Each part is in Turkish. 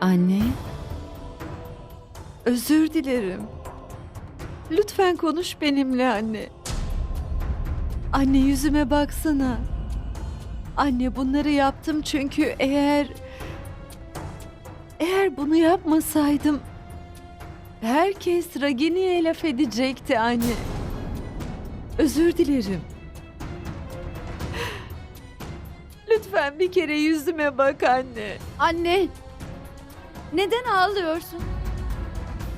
Anne. Özür dilerim. Lütfen konuş benimle anne. Anne yüzüme baksana. Anne bunları yaptım çünkü eğer eğer bunu yapmasaydım herkes Ragini'ye laf edecekti anne. Özür dilerim. Lütfen bir kere yüzüme bak anne. Anne, neden ağlıyorsun?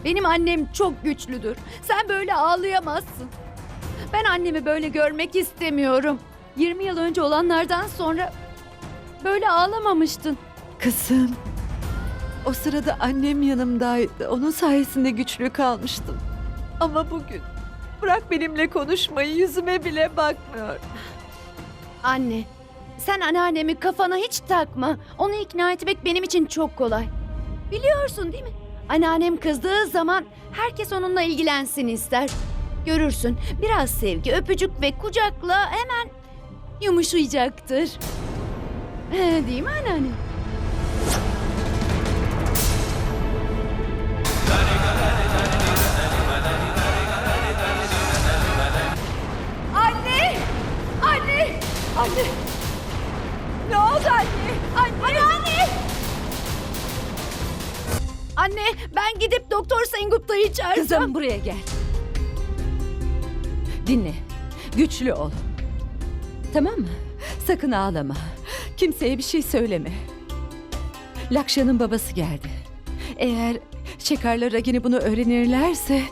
Benim annem çok güçlüdür. Sen böyle ağlayamazsın. Ben annemi böyle görmek istemiyorum. 20 yıl önce olanlardan sonra böyle ağlamamıştın. Kızım. O sırada annem yanımdaydı. Onun sayesinde güçlü kalmıştım. Ama bugün bırak benimle konuşmayı yüzüme bile bakmıyor. Anne, sen anneannemi kafana hiç takma. Onu ikna etmek benim için çok kolay. Biliyorsun değil mi? Anneannem kızdığı zaman herkes onunla ilgilensin ister. Görürsün biraz sevgi, öpücük ve kucakla hemen yumuşayacaktır. Değil mi anneanne? Anne! Anne! Anne! Ne oldu anne? Anne! Anne! Anne ben gidip Doktor Sengupta'yı çağıracağım. Kızım buraya gel. Dinle. Güçlü ol. Tamam mı? Sakın ağlama. Kimseye bir şey söyleme. Lakşa'nın babası geldi. Eğer Şekar'la Ragini bunu öğrenirlerse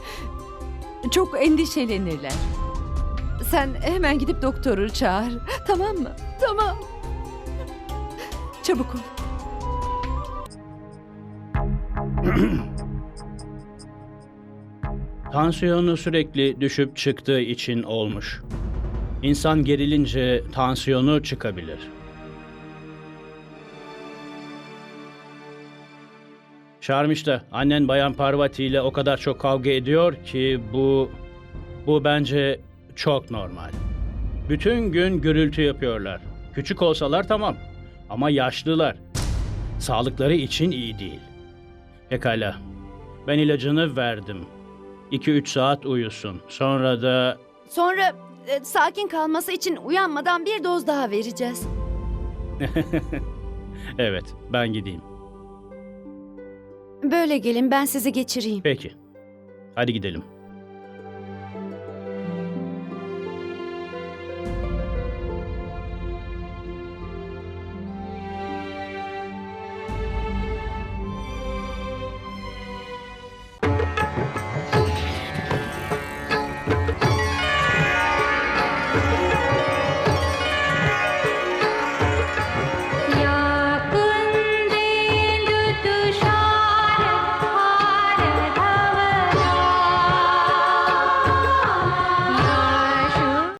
çok endişelenirler. Sen hemen gidip doktoru çağır. Tamam mı? Tamam. Çabuk ol. Tansiyonu sürekli düşüp çıktığı için olmuş. İnsan gerilince tansiyonu çıkabilir. Şarmışta annen Bayan Parvati ile o kadar çok kavga ediyor ki bu bu bence çok normal. Bütün gün gürültü yapıyorlar. Küçük olsalar tamam ama yaşlılar. Sağlıkları için iyi değil. Pekala. Ben ilacını verdim. 2-3 saat uyusun. Sonra da Sonra e, sakin kalması için uyanmadan bir doz daha vereceğiz. evet ben gideyim. Böyle gelin ben sizi geçireyim. Peki. Hadi gidelim.